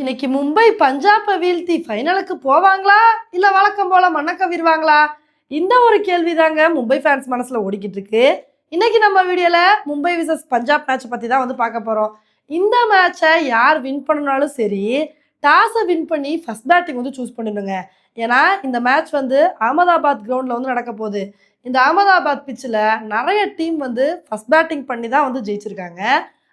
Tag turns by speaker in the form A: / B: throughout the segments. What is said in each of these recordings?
A: இன்னைக்கு மும்பை பஞ்சாபை வீழ்த்தி ஃபைனலுக்கு போவாங்களா? இல்ல வழக்கம் போல மண்ண கவிருவாங்களா? இந்த ஒரு கேள்வி தாங்க மும்பை ஃபேன்ஸ் மனசுல ஓடிக்கிட்டு இருக்கு இன்னைக்கு நம்ம வீடியோல மும்பை விசஸ் பஞ்சாப் மேட்ச் பத்தி தான் வந்து பார்க்க போறோம். இந்த மேட்சை யார் வின் பண்ணனாலும் சரி டாஸை வின் பண்ணி ஃபர்ஸ்ட் பேட்டிங் வந்து சூஸ் பண்ணிடுங்க ஏன்னா இந்த மேட்ச் வந்து அகமதாபாத் கிரவுண்டில் வந்து நடக்க போகுது. இந்த அகமதாபாத் பிச்சில் நிறைய டீம் வந்து ஃபஸ்ட் பேட்டிங் பண்ணி தான் வந்து ஜெயிச்சிருக்காங்க.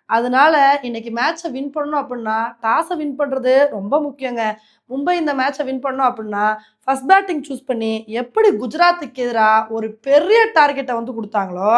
A: அதனால இன்னைக்கு மேட்சை வின் பண்ணணும் அப்படின்னா டாஸை வின் பண்ணுறது ரொம்ப முக்கியங்க. மும்பை இந்த மேட்சை வின் பண்ணணும் அப்படின்னா ஃபஸ்ட் பேட்டிங் சூஸ் பண்ணி எப்படி குஜராத்துக்கு எதிராக ஒரு பெரிய டார்கெட்டை வந்து கொடுத்தாங்களோ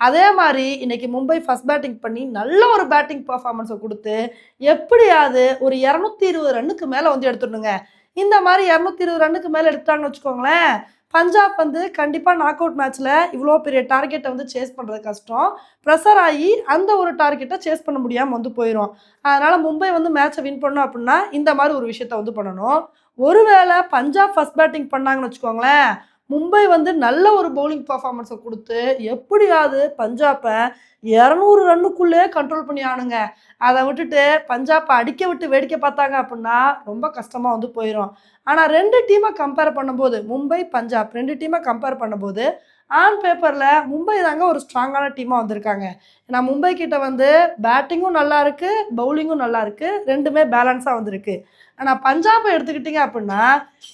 A: அதே மாதிரி இன்னைக்கு மும்பை ஃபஸ்ட் பேட்டிங் பண்ணி நல்ல ஒரு பேட்டிங் பர்ஃபார்மன்ஸை கொடுத்து எப்படியாவது ஒரு இரநூத்தி இருபது ரன்னுக்கு மேலே வந்து எடுத்துடணுங்க. இந்த மாதிரி இரநூத்தி இருபது ரன்னுக்கு மேலே எடுத்துட்டாங்கன்னு வச்சுக்கோங்களேன். பஞ்சாப் வந்து கண்டிப்பாக நாக் அவுட் மேட்ச்சில் இவ்வளோ பெரிய டார்கெட்டை வந்து சேஸ் பண்ணுறது கஷ்டம். ப்ரெஷர் ஆகி அந்த ஒரு டார்கெட்டை சேஸ் பண்ண முடியாமல் வந்து போயிடும் அதனால் மும்பை வந்து மேட்ச்சை வின் பண்ணணும் அப்படின்னா இந்த மாதிரி ஒரு விஷயத்த வந்து பண்ணணும். ஒருவேளை பஞ்சாப் ஃபஸ்ட் பேட்டிங் பண்ணாங்கன்னு வச்சுக்கோங்களேன். மும்பை வந்து நல்ல ஒரு பவுலிங் பர்ஃபார்மன்ஸை கொடுத்து எப்படியாவது பஞ்சாப்பை இரநூறு ரன்னுக்குள்ளே கண்ட்ரோல் பண்ணி ஆனுங்க அதை விட்டுட்டு பஞ்சாப்பை அடிக்க விட்டு வேடிக்கை பார்த்தாங்க அப்படின்னா ரொம்ப கஷ்டமாக வந்து போயிடும் ஆனால் ரெண்டு டீமை கம்பேர் பண்ணும்போது மும்பை பஞ்சாப் ரெண்டு டீமை கம்பேர் பண்ணும்போது ஆன் பேப்பரில் மும்பை தாங்க ஒரு ஸ்ட்ராங்கான டீமாக வந்திருக்காங்க. ஏன்னா மும்பை கிட்ட வந்து பேட்டிங்கும் நல்லா இருக்குது பவுலிங்கும் நல்லா இருக்குது ரெண்டுமே பேலன்ஸாக வந்திருக்கு. ஆனால் பஞ்சாபை எடுத்துக்கிட்டிங்க அப்படின்னா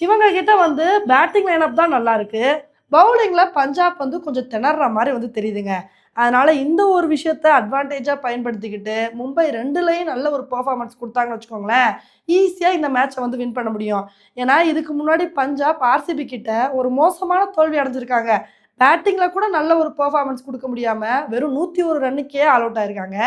A: இவங்க கிட்ட வந்து பேட்டிங் லைனப் தான் நல்லா இருக்குது பவுலிங்கில் பஞ்சாப் வந்து கொஞ்சம் திணற மாதிரி வந்து தெரியுதுங்க. அதனால் இந்த ஒரு விஷயத்த அட்வான்டேஜாக பயன்படுத்திக்கிட்டு மும்பை ரெண்டுலேயும் நல்ல ஒரு பர்ஃபார்மன்ஸ் கொடுத்தாங்கன்னு வச்சுக்கோங்களேன் ஈஸியாக இந்த மேட்ச்சை வந்து வின் பண்ண முடியும். ஏன்னா இதுக்கு முன்னாடி பஞ்சாப் ஆர்சிபி கிட்ட ஒரு மோசமான தோல்வி அடைஞ்சிருக்காங்க. பேட்டிங்கில் கூட நல்ல ஒரு பெர்ஃபார்மன்ஸ் கொடுக்க முடியாமல் வெறும் நூற்றி ஒரு ரன்னுக்கே ஆல் அவுட் ஆயிருக்காங்க.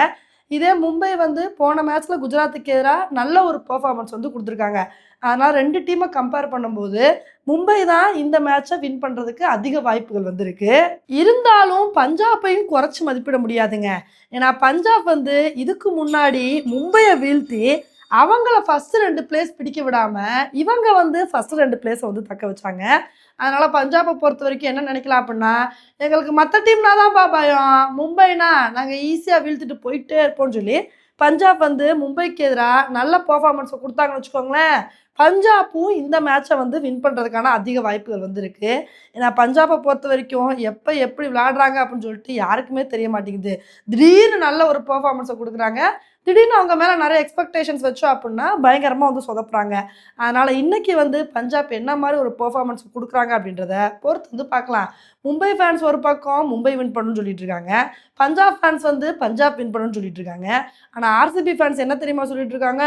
A: இதே மும்பை வந்து போன மேட்ச்சில் குஜராத்துக்கு எதிராக நல்ல ஒரு பெர்ஃபார்மன்ஸ் வந்து கொடுத்துருக்காங்க. அதனால் ரெண்டு டீமை கம்பேர் பண்ணும்போது மும்பை தான் இந்த மேட்சை வின் பண்ணுறதுக்கு அதிக வாய்ப்புகள் வந்திருக்கு. இருந்தாலும் பஞ்சாப்பையும் குறைச்சி மதிப்பிட முடியாதுங்க. ஏன்னா பஞ்சாப் வந்து இதுக்கு முன்னாடி மும்பையை வீழ்த்தி அவங்கள ஃபர்ஸ்ட் ரெண்டு பிளேஸ் பிடிக்க விடாம இவங்க வந்து ஃபர்ஸ்ட் ரெண்டு பிளேஸை வந்து தக்க வச்சாங்க. அதனால பஞ்சாபை பொறுத்த வரைக்கும் என்ன நினைக்கலாம் அப்படின்னா எங்களுக்கு மற்ற டீம்னா தான்ப்பா பயம். மும்பைனா நாங்கள் ஈஸியாக வீழ்த்திட்டு போயிட்டே இருப்போம்னு சொல்லி பஞ்சாப் வந்து மும்பைக்கு எதிராக நல்ல பர்ஃபார்மன்ஸை கொடுத்தாங்கன்னு வச்சுக்கோங்களேன். பஞ்சாப்பும் இந்த மேட்சை வந்து வின் பண்ணுறதுக்கான அதிக வாய்ப்புகள் வந்திருக்கு ஏன்னா பஞ்சாபை பொறுத்த வரைக்கும் எப்போ எப்படி விளாடுறாங்க அப்படின்னு சொல்லிட்டு யாருக்குமே தெரிய மாட்டேங்குது. திடீர்னு நல்ல ஒரு பர்ஃபார்மன்ஸை கொடுக்குறாங்க. திடீர்னு அவங்க மேலே நிறைய எக்ஸ்பெக்டேஷன்ஸ் வச்சோம் அப்படின்னா பயங்கரமாக வந்து சொதப்புறாங்க. அதனால் இன்றைக்கி வந்து பஞ்சாப் என்ன மாதிரி ஒரு பெர்ஃபார்மன்ஸ் கொடுக்குறாங்க அப்படின்றத பொறுத்து வந்து பார்க்கலாம். மும்பை ஃபேன்ஸ் ஒரு பக்கம் மும்பை வின் பண்ணணும்னு சொல்லிட்டு இருக்காங்க. பஞ்சாப் ஃபேன்ஸ் வந்து பஞ்சாப் வின் பண்ணணும்னு சொல்லிட்டு இருக்காங்க. ஆனால் ஆர்சிபி ஃபேன்ஸ் என்ன தெரியுமா சொல்லிட்டு இருக்காங்க?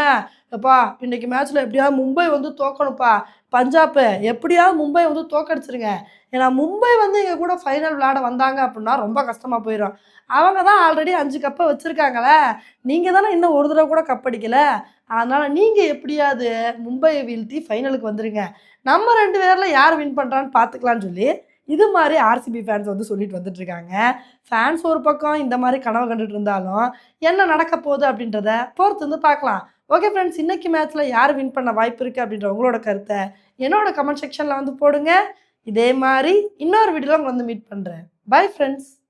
A: எப்பா இன்னைக்கு மேட்ச்சில் எப்படியாவது மும்பை வந்து தோக்கணும்ப்பா. பஞ்சாப்பு எப்படியாவது மும்பை வந்து தோக்கடிச்சிருங்க. ஏன்னா மும்பை வந்து எங்கள் கூட ஃபைனல் விளையாட வந்தாங்க அப்படின்னா ரொம்ப கஷ்டமாக போயிடும் அவங்க தான் ஆல்ரெடி அஞ்சு கப்பை வச்சுருக்காங்களே. நீங்கள் தானே இன்னும் ஒரு தடவை கூட கப் அடிக்கல. அதனால் நீங்கள் எப்படியாவது மும்பையை வீழ்த்தி ஃபைனலுக்கு வந்துடுங்க நம்ம ரெண்டு பேரில் யார் வின் பண்ணுறான்னு பார்த்துக்கலான்னு சொல்லி இது மாதிரி ஆர்சிபி ஃபேன்ஸ் வந்து சொல்லிட்டு வந்துட்டு இருக்காங்க. ஃபேன்ஸ் ஒரு பக்கம் இந்த மாதிரி கனவு கண்டுட்டு இருந்தாலும் என்ன நடக்க போகுது அப்படின்றத பொறுத்து வந்து பார்க்கலாம். ஓகே ஃப்ரெண்ட்ஸ் இன்னைக்கு மேட்ச்சில் யார் வின் பண்ண வாய்ப்பு இருக்குது அப்படின்ற உங்களோட கருத்தை என்னோட கமெண்ட் செக்ஷனில் வந்து போடுங்க. இதே மாதிரி இன்னொரு வீடியோவில் உங்களை வந்து மீட் பண்ணுறேன் பை ஃப்ரெண்ட்ஸ்